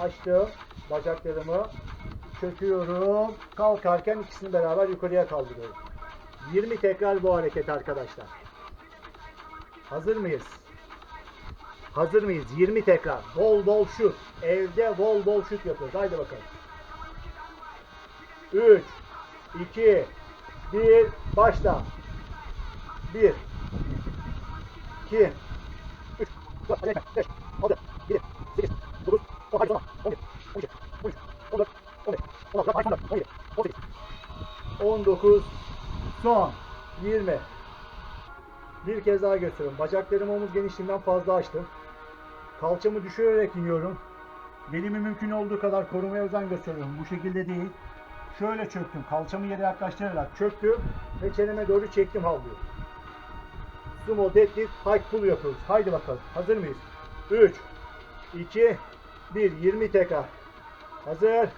Açtım bacaklarımı. Çöküyorum. Kalkarken ikisini beraber yukarıya kaldırıyorum. 20 tekrar bu hareket arkadaşlar. Hazır mıyız? Hazır mıyız? 20 tekrar. Bol bol şut. Evde bol bol şut yapıyoruz. Haydi bakalım. 3 2 1 başla. 1 2 3 4 5 6 7 8 9 10 hadi sonra 11 12 13 14 15 16 hadi sonra 17 18 19 son 20 bir kez daha gösteriyorum. Bacaklarımı omuz genişliğinden fazla açtım. Kalçamı düşürerek iniyorum. Belimi mümkün olduğu kadar korumaya özen gösteriyorum. Bu şekilde değil. Şöyle çöktüm. Kalçamı yere yaklaştırarak çöktüm ve çeneme doğru çektim havluyu. Sumo deadlift high pull yapıyoruz. Haydi bakalım. Hazır mıyız? 3 2 1 20 tekrar. Hazır.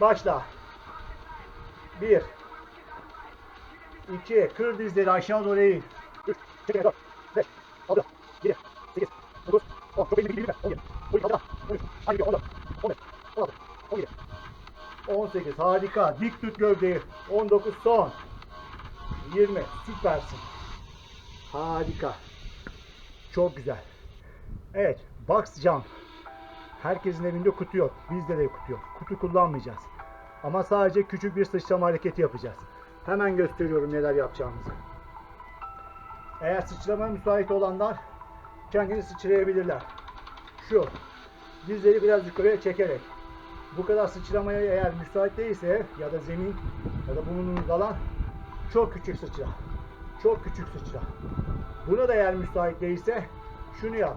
Başla. 1 2 kır dizleri aşağı doğru eğil. 3 4 5 6 7 8 9 10 çok elini bildirme. 17 12 13 12 14 15 16 17 18 harika. Dik tut gövdeyi. 19 son. 20 süpersin. Harika. Çok güzel. Evet. Box jump. Herkesin evinde kutu yok. Bizde de kutu yok. Kutu kullanmayacağız. Ama sadece küçük bir sıçrama hareketi yapacağız. Hemen gösteriyorum neler yapacağımızı. Eğer sıçramaya müsait olanlar kendini sıçrayabilirler. Şu. Dizleri biraz yukarıya çekerek. Bu kadar sıçramaya eğer müsait değilse ya da zemin ya da bulunduğunuz alan çok küçük sıçra. Çok küçük sıçra. Buna da eğer müsait değilse şunu yap.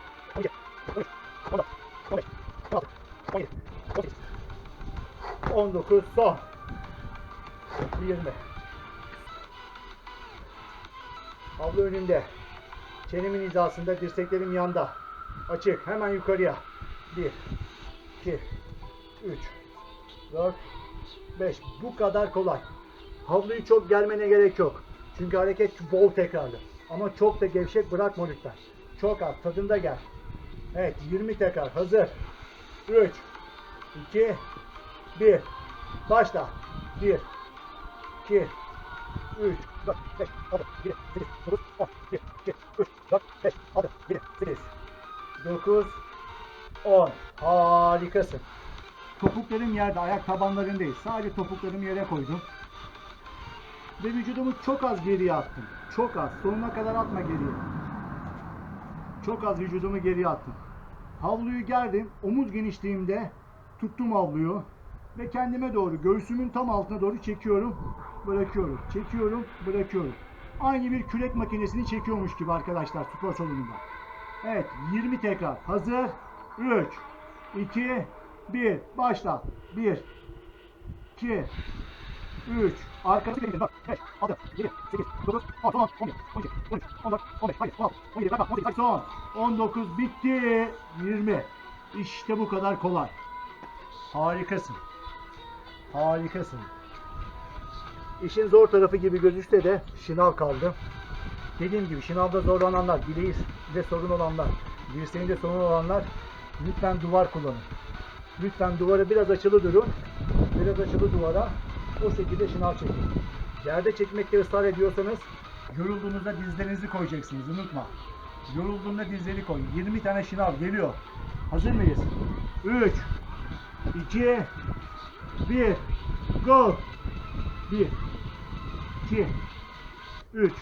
19 son 20 Havlu önünde. Çenemin hizasında, dirseklerim yanda. Açık. Hemen yukarıya. 1 2 3 4 5 Bu kadar kolay. Havluyu çok germene gerek yok. Çünkü hareket bol tekrarlı. Ama çok da gevşek bırakma lütfen. Çok az. Tadında gel. Evet 20 tekrar. Hazır. 3 2 1 Başla. 1 2 3 4 5 6 7 8 9 10 1 2 3 4 5 6 7 8 9 10 Harikasın. Topuklarım yerde, ayak tabanlarım değil. Sadece topuklarımı yere koydum. Ve vücudumu çok az geriye attım. Çok az. Sonuna kadar atma geriye. Çok az vücudumu geriye attım. Havluyu gerdim. Omuz genişliğimde tuttum havluyu. Ve kendime doğru, göğsümün tam altına doğru çekiyorum. Bırakıyorum. Çekiyorum, bırakıyorum. Aynı bir kürek makinesini çekiyormuş gibi arkadaşlar spor salonunda. Evet 20 tekrar. Hazır. 3 2 1 başla. 1 2 3 Arkası gelin. 4 5 6 7 8 9 10 11 12 13 14 15 hadi 16 17 bak 18 hadi son 19 bitti 20 İşte bu kadar kolay. Harikasın. Harikasın. İşin zor tarafı gibi gözükse de şınav kaldı. Dediğim gibi şınavda zorlananlar, bileğinde sorun olanlar, dirseğinde sorun olanlar lütfen duvar kullanın. Lütfen duvara biraz açılı durun. Biraz açılı duvara o şekilde şınav çekin. Yerde çekmekte ısrar ediyorsanız yorulduğunuzda dizlerinizi koyacaksınız. Unutma. Yorulduğunda dizleri koy. 20 tane şınav geliyor. Hazır mıyız? 3 2 1 Go 1 2 3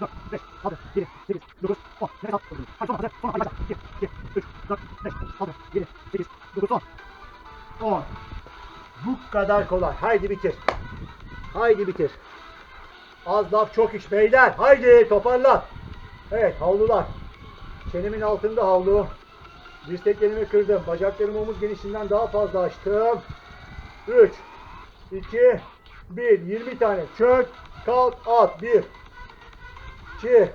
4 5 6 7 8 9 10 Nefes al. Hadi son hazır. Son hadi. 1 2 3 4 5 6 7 8 9 10 10 Bu kadar kolay. Haydi bitir. Haydi bitir. Az laf çok iş beyler. Haydi toparla. Evet havlular. Çenemin altında havlu. Dirseklerimi kırdım. Bacaklarımı omuz genişliğinden daha fazla açtım. 3 2, 1. 20 tane. Çök, kalk, at. 1, 2,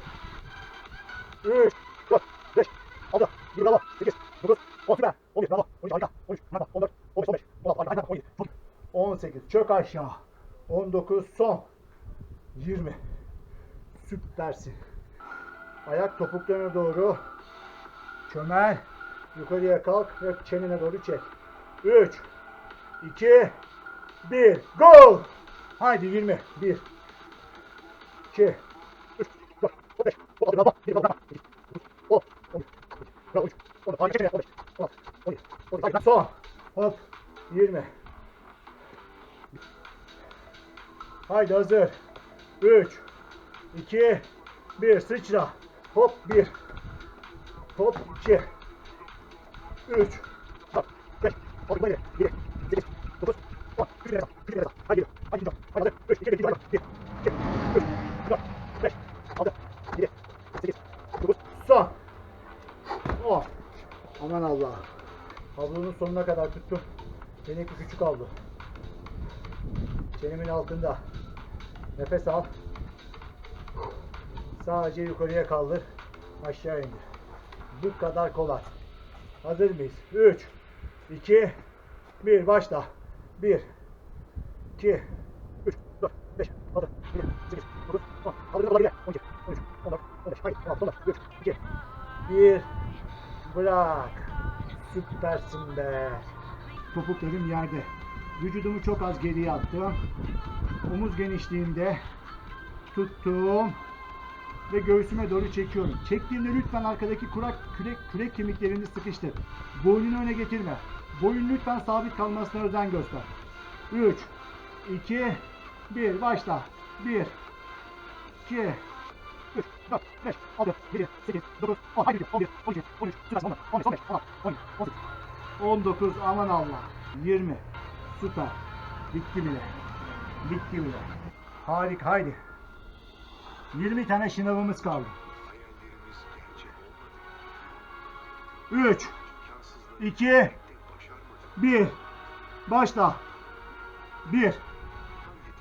3, 4, 5, 6, 7, bravo, 8, 9, 10, süper. 11, bravo, 12, harika. 13, harika. 14, 15, 15, 16, harika, 17, çok iyi. 18, çök aşağı. 19, son. 20. Süpersin. Ayak topuklarına doğru çömel. Yukarıya kalk ve çenene doğru çek. 3, 2, 1, go! Haydi 20. 1, 2, 3, 4, 5, 6, bravo, 7, bravo, 10, 11, bravo, 13, 14, harika, çeneye, 15, 16, 17, 18, harika, son. Hop, 20. Haydi hazır. 3, 2, 1, sıçra. Hop 1, hop 2, 3, 4, 5, 6, 7, 7, son. Oh, aman Allah. Havlunun sonuna kadar tuttum. Benimki küçük havlu. Çenemin altında. Nefes al. Sadece yukarıya kaldır. Aşağı indir. Bu kadar kolay. Hazır mıyız? 3, 2, 1. Başla. 1, 2, 3, 4, 5, 6, 7, 8, 9, 10. Kaldır kaldır 12, 13, 14, 15. Hayır. 16, 14, 3, 2, 1. Bırak. Süpersin be. Topuklarım yerde. Vücudumu çok az geriye attım. Omuz genişliğinde tuttum ve göğsüme doğru çekiyorum. Çektiğimde lütfen arkadaki kurak kürek kürek kemiklerini sıkıştır. Boynunu öne getirme. Boyun lütfen sabit kalmasına özen göster. 3 2 1 başla. 1 2 3 4 5 6 7 8 9 10 haydi 11 12 13 süper 14 15 15 16 17 18 19 aman Allah. 20 süper. Bitti bile. Bitti bile. Harika haydi. 20 tane şınavımız kaldı. 3 2 1 başla. 1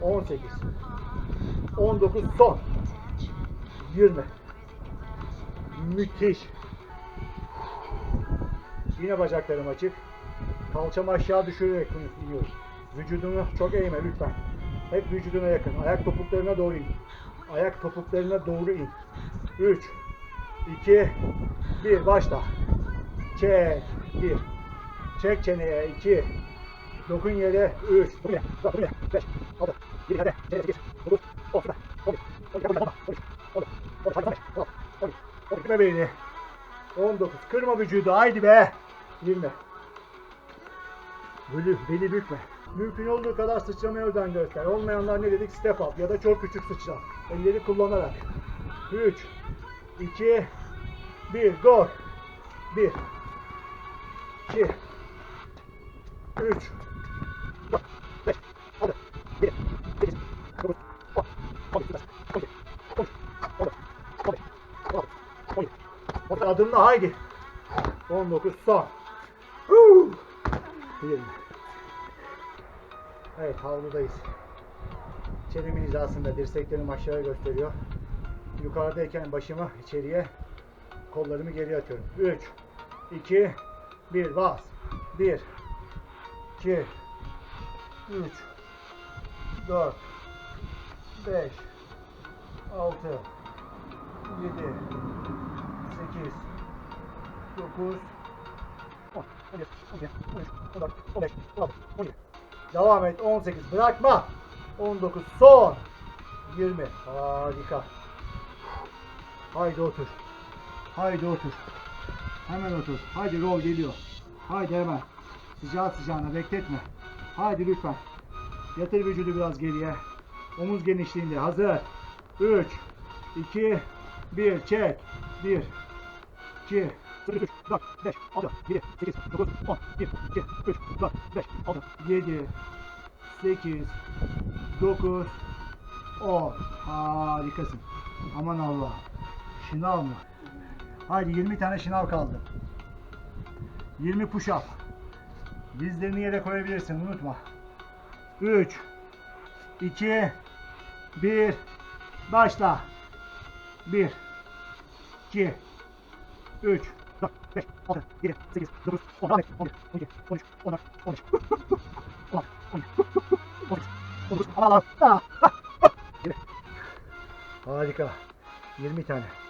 18 19 son 20 müthiş Yine bacaklarım açık. Kalçamı aşağı düşürerek iniyorum. Vücudumu çok eğme lütfen. Hep vücuduna yakın. Ayak topuklarına doğru in. Ayak topuklarına doğru in. 3 2 1 başla. Çek 1 Çek çeneye 2 Dokun yere 3 Dokun yere 4 Dokun yere 5 6 7 hadi 8 9 10 süper 11 12 13 14 15 16 16 17 18 Gitme beyni 19 kırma vücudu haydi be 20 Bölü, beli bükme. Mümkün olduğu kadar sıçramaya özen göster. Olmayanlar ne dedik? Step up ya da çok küçük sıçra. Elleri kullanarak. 3 2 1 Go 1 2 3 4 5 6 7 8 9 10 11 12 13 14 15 16 17 18 adımla haydi 19 son Huu! 20 Evet havludayız. Çenemin hizasında dirseklerim aşağıya gösteriyor. Yukarıdayken başımı içeriye, kollarımı geri atıyorum. 3, 2, 1 bas. 1, 2, 3, 4, 5, 6, 7, 8, 9, 10, 11, 12, 13, 14, 15, 16, 17. Devam et. 18. Bırakma. 19. Son. 20. Harika. Haydi otur. Haydi otur. Hemen otur. Haydi rol geliyor. Haydi hemen. Sıcağı sıcağına bekletme. Haydi lütfen. Yatır vücudu biraz geriye. Omuz genişliğinde. Hazır. 3, 2, 1. Çek. 1, 2, 3, 4, 5, 6, 7, 8, 9, 10, 1, 2, 3, 4, 5, 6, 7, 8, 9, 10. Harikasın. Aman Allah. Şınav mı? Haydi 20 tane şınav kaldı. 20 push up. Dizlerini yere koyabilirsin unutma. 3 2 1 Başla. 1 2 3 4 5 6 7 8 9 10 11 12 13 14 15 16 17 18 19 Allah Allah. Ah, ah. Harika. 20 tane.